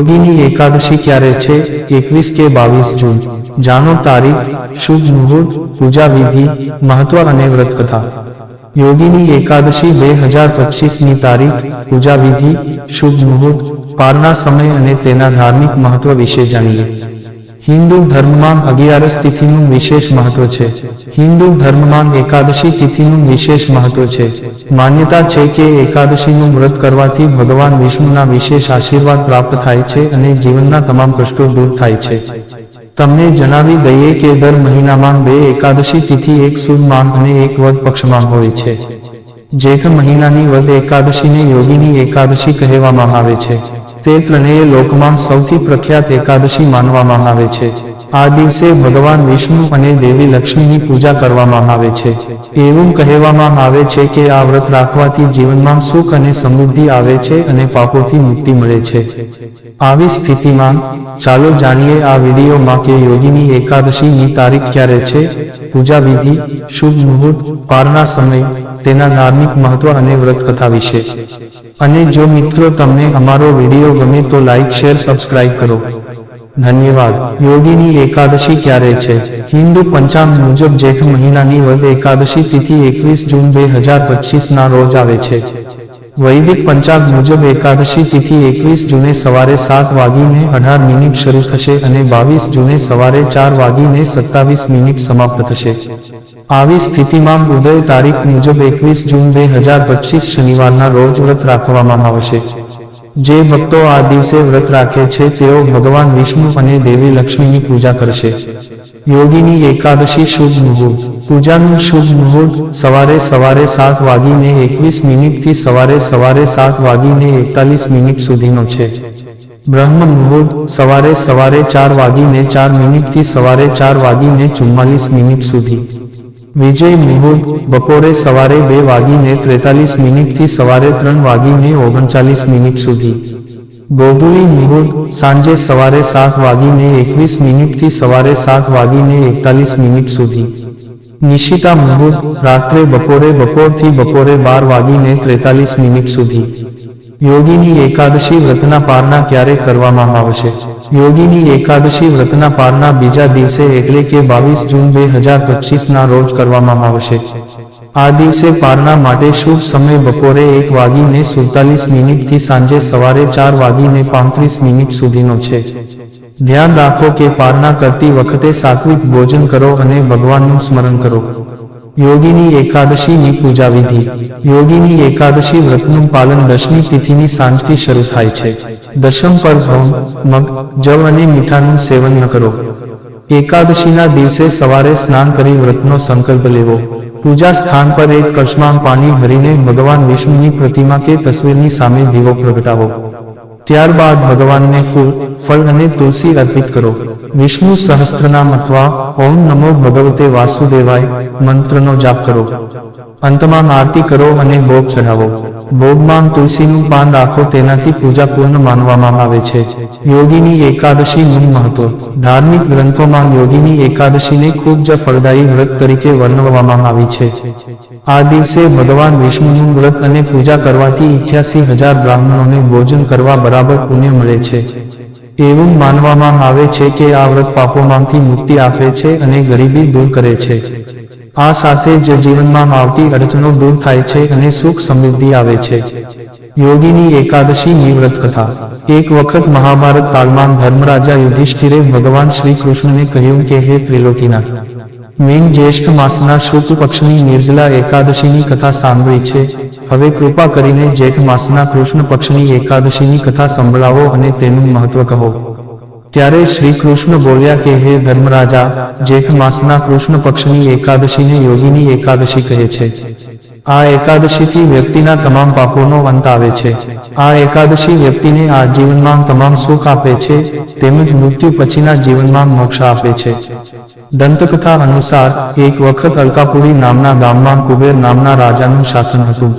યોગીની એકાદશી ક્યારે છે? એકવીસ કે બાવીસ જૂન. જાણો તારીખ, શુભ મુહૂર્ત, પૂજા વિધિ, મહત્વ અને વ્રત કથા યોગીની એકાદશી બે હજાર પચીસની તારીખ, પૂજા વિધિ, શુભ મુહૂર્ત પારના સમય અને તેના ધાર્મિક મહત્વ વિશે જાણીએ. હિન્દુ ધર્મમાં અગિયારસ તિથિનું વિશેષ મહત્વ છે. હિન્દુ ધર્મમાં એકાદશી તિથિનું વિશેષ મહત્વ છે. માન્યતા છે કે એકાદશીનું વ્રત કરવાથી ભગવાન વિષ્ણુના વિશેષ આશીર્વાદ પ્રાપ્ત થાય છે અને જીવનના તમામ કષ્ટો દૂર થાય છે. તમને જણાવી દઈએ કે દર મહિનામાં બે એકાદશી તિથિ, એક સુદ માન અને એક વદ પક્ષમાં હોય છે. જેઠ મહિનાની વદ એકાદશીને યોગીની એકાદશી કહેવામાં આવે છે. તે ત્રણેય લોકમાં સૌથી પ્રખ્યાત એકાદશી માનવામાં આવે છે. આ દિવસે ભગવાન વિષ્ણુ અને દેવી લક્ષ્મીની પૂજા કરવામાં આવે છે. એવું કહેવામાં આવે છે કે આ વ્રત રાખવાથી જીવનમાં સુખ અને સમૃદ્ધિ આવે છે અને પાપોથી મુક્તિ મળે છે. આવી સ્થિતિમાં, ચાલો જાણીએ આ વિડીયોમાં કે યોગીની એકાદશીની તારીખ ક્યારે છે? પૂજા વિધિ, શુભ મુહૂર્ત પારના સમય, તેના ધાર્મિક મહત્વ અને વ્રત કથા વિશે. અને જો મિત્રો તમને અમારો વીડિયો ગમે તો લાઈક શેર સબસ્ક્રાઇબ કરો. ધન્યવાદ. યોગીની એકાદશી ક્યારે છે? હિન્દુ પંચાંગ મુજબ જેઠ મહિનાની વદ એકાદશી તિથિ એકવીસ જૂન બે હજાર પચીસ ના રોજ આવે છે. વૈદિક પંચાંગ મુજબ એકાદશી તિથિ એકવીસ જૂને સવારે સાત વાગીને અઢાર મિનિટ શરૂ થશે અને બાવીસ જૂને સવારે ચાર વાગીને સત્તાવીસ મિનિટ સમાપ્ત થશે. આવી સ્થિતિમાં ઉદય તારીખ મુજબ એકવીસ જૂન બે હજાર પચીસ શનિવારના રોજ વ્રત રાખવામાં આવશે. જે ભક્તો આ દિવસે વ્રત રાખે છે, તેઓ ભગવાન વિષ્ણુ અને દેવી લક્ષ્મીની પૂજા કરશે. યોગીની એકાદશી શુભ મુહૂર્ત. પૂજાનું શુભ મુહૂર્ત સવારે સવારે સાત વાગીને એકવીસ મિનિટથી સવારે સવારે સાત વાગીને એકતાલીસ મિનિટ સુધીનો છે. બ્રહ્મ મુહૂર્ત સવારે સવારે ચાર વાગીને ચાર મિનિટથી સવારે ચાર વાગીને ચુમ્માલીસ મિનિટ સુધી. વિજય મુહૂર્ત, બપોરે સવારે બે વાગીને ત્રેતાલીસ મિનિટથી સવારે ત્રણ વાગીને ઓગણચાલીસ મિનિટ સુધી. ગોગુલી મુહૂર્ત, સાંજે સવારે સાત વાગીને એકવીસ મિનિટથી સવારે સાત વાગીને એકતાલીસ મિનિટ સુધી. નિશિતા મુહૂર્ત, રાત્રે બપોરે બપોરથી બપોરે બાર વાગીને ત્રેતાલીસ મિનિટ સુધી. યોગીની એકાદશી વ્રતના પારણા ક્યારે કરવામાં આવશે? યોગીની એકાદશી વ્રતના પારના બીજા દિવસે એટલે કે બાવીસ જૂન બે હજાર પચીસના રોજ કરવામાં આવશે. આ દિવસે પારણા માટે શુભ સમય બપોરે એક વાગીને સુડતાલીસ મિનિટથી સાંજે સવારે ચાર વાગીને પાંત્રીસ મિનિટ સુધીનો છે. ધ્યાન રાખો કે પારણા કરતી વખતે સાત્વિક ભોજન કરો અને ભગવાનનું સ્મરણ કરો. યોગીની એકાદશીની પૂજા વિધિ. યોગીની એકાદશી વ્રતનું પાલન દશમી તિથિની સાંજથી શરૂ થાય છે. દશમ પર ઘઉં મગ, જવ અને મીઠાનું સેવન ન કરો. એકાદશીના દિવસે સવારે સ્નાન કરી વ્રતનો સંકલ્પ લેવો. પૂજા સ્થાન પર એક કળશમાં પાણી ભરીને ભગવાન વિષ્ણુની પ્રતિમા કે તસવીરની સામે દીવો પ્રગટાવો. ત્યારબાદ ભગવાનને ફૂલ, ફળ અને તુલસી અર્પિત કરો. વિષ્ણુ સહસ્ત્રનામ અથવા ઓમ નમો ભગવતે વાસુદેવાય, મંત્રનો જાપ કરો. અંતમાં આરતી કરો અને ભોગ ચઢાવો. ભોગમાં તુલસીનું પાન રાખો તેનાથી પૂજા પૂર્ણ માનવામાં આવે છે. યોગીની એકાદશીનું મહત્વ. ધાર્મિક ગ્રંથોમાં યોગીની એકાદશીને ખૂબ જ ફળદાયી વ્રત તરીકે વર્ણવવામાં આવી છે. આ દિવસે ભગવાન વિષ્ણુનું વ્રત અને પૂજા કરવાથી ઇઠ્યાસી હજાર બ્રાહ્મણોને ભોજન કરવા બરાબર પુણ્ય મળે છે. એવું માનવામાં આવે છે કે આ વ્રત પાપોમાંથી મુક્તિ આપે છે અને ગરીબી દૂર કરે છે. આ સાથે જ જીવનમાં આવતી અડચણો દૂર થાય છે અને સુખ સમૃદ્ધિ આવે છે. યોગીની એકાદશી નિવ્રત કથા એક વખત મહાભારત કાળમાં ધર્મરાજા યુધિષ્ઠિરે ભગવાન શ્રી કૃષ્ણને કહ્યું કે, હે ત્રિલોકીના, મેં જ્યેષ્ઠ માસના શુક્લ પક્ષની નિર્જલા એકાદશીની કથા સાંભળી છે. હવે કૃપા કરીને જેઠ માસના કૃષ્ણ પક્ષની એકાદશીની કથા સંભળાવો અને તેનું મહત્વ કહો. ત્યારે શ્રી કૃષ્ણ બોલ્યા કે, હે ધર્મરાજા જેઠ માસના કૃષ્ણ પક્ષની એકાદશીને યોગીની એકાદશી કહે છે. આ એકાદશીથી વ્યક્તિના તમામ પાપોનો અંત આવે છે. આ એકાદશી વ્યક્તિને આ જીવનમાં તમામ સુખ આપે છે, તેમજ મૃત્યુ પછીના જીવનમાં મોક્ષ આપે છે. દંતકથા અનુસાર, એક વખત અલકાપુરી નામના ગામમાં કુબેર નામના રાજાનું શાસન હતું.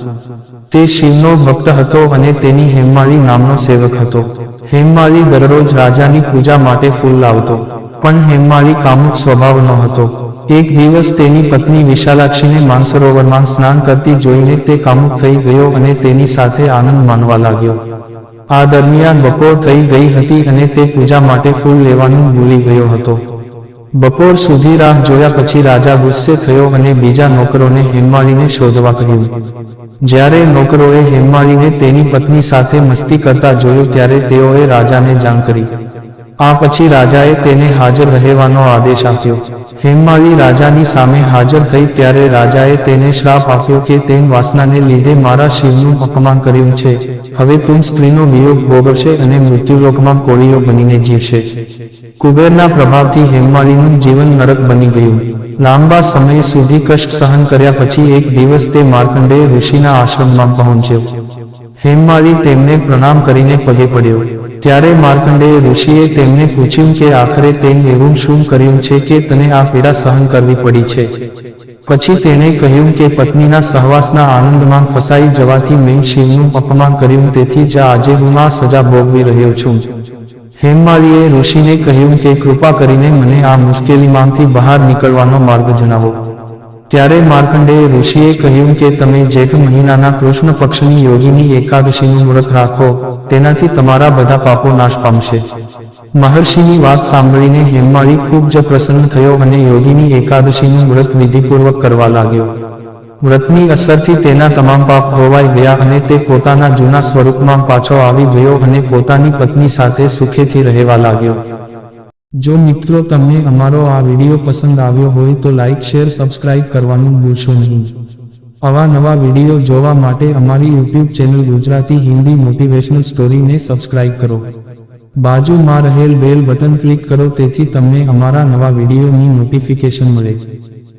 તે શિવનો ભક્ત હતો અને તેની હેમાળી નામનો સેવક હતો. હેમમાળી દરરોજ રાજાની પૂજા માટે ફૂલ લાવતો. પણ હેમમાલી કામુક સ્વભાવનો હતો. એક દિવસ તેની પત્ની વિશાલાક્ષીને માનસરોવરમાં સ્નાન કરતી જોઈને તે કામુક થઈ ગયો અને તેની સાથે આનંદ માનવા લાગ્યો. આ દરમિયાન બપોર થઈ ગઈ હતી અને તે પૂજા માટે ફૂલ લેવાનું ભૂલી ગયો હતો. બપોર સુધી રાહ જોયા પછી રાજા ગુસ્સે થયો અને બીજા નોકરોને હિમાળીને શોધવા કહ્યું. જ્યારે નોકરોએ હેમાળીને તેની પત્ની સાથે મસ્તી કરતા જોયું ત્યારે તેઓએ રાજાને જાણ કરી. આ પછી રાજાએ તેને હાજર રહેવાનો આદેશ આપ્યો. હેમમાળી રાજાની સામે હાજર થઈ ત્યારે રાજાએ તેને શ્રાપ આપ્યો કે તેન વાસનાને લીધે મારા શિવનું અપમાન કર્યું છે. હવે તું સ્ત્રીનો વિયોગ ભોગવશે અને મૃત્યુલોકમાં કોળીઓ બનીને જીવશે. કુબેરના પ્રભાવથી હેમમાળીનું જીવન નરક બની ગયું. લાંબા સમય સુધી કષ્ટ સહન કર્યા પછી એક દિવસ તે માર્કંડેય ઋષિના આશ્રમમાં પહોંચ્યો. હેમમાલી તેમને પ્રણામ કરીને પગે પડ્યો. ત્યારે માર્કંડેય ઋષિએ તેમને પૂછ્યું કે આખરે તે એવું શું કર્યું છે કે તને આ પીડા સહન કરવી પડી છે? પછી તેણે કહ્યું કે પત્નીના સહવાસના આનંદમાં ફસાઈ જવાથી મેં શિવનું અપમાન કર્યું તેથી જ આજે હું આ સજા ભોગવી રહ્યો છું. હેમમાળીએ ઋષિને કહ્યું કે કૃપા કરીને મને આ મુશ્કેલીમાંથી બહાર નીકળવાનો માર્ગ જણાવો. ત્યારે માર્કંડેય ઋષિએ કહ્યું કે તમે જેઠ મહિનાના કૃષ્ણ પક્ષની યોગીની એકાદશીનું વ્રત રાખો, તેનાથી તમારા બધા પાપો નાશ પામશે. મહર્ષિની વાત સાંભળીને હેમમાળી ખૂબ જ પ્રસન્ન થયો અને યોગીની એકાદશીનું વ્રત વિધિપૂર્વક કરવા લાગ્યો. વ્રતની અસરથી તેના તમામ પાપ ધોવાઈ ગયા અને તે પોતાના જૂના સ્વરૂપમાં પાછો આવી ગયો અને પોતાની પત્ની સાથે સુખેથી રહેવા લાગ્યો. જો મિત્રો તમને અમારો આ વીડિયો પસંદ આવ્યો હોય તો લાઇક શેર, સબસ્ક્રાઇબ કરવાનું ભૂલશો નહીં. આવા નવા વીડિયો જોવા માટે અમારી YouTube channel Gujarati Hindi motivational સ્ટોરીને subscribe કરો. બાજુમાં રહેલ બેલ બટન ક્લિક કરો, તેથી તમને અમારા નવા વિડીયોની નોટિફિકેશન મળે.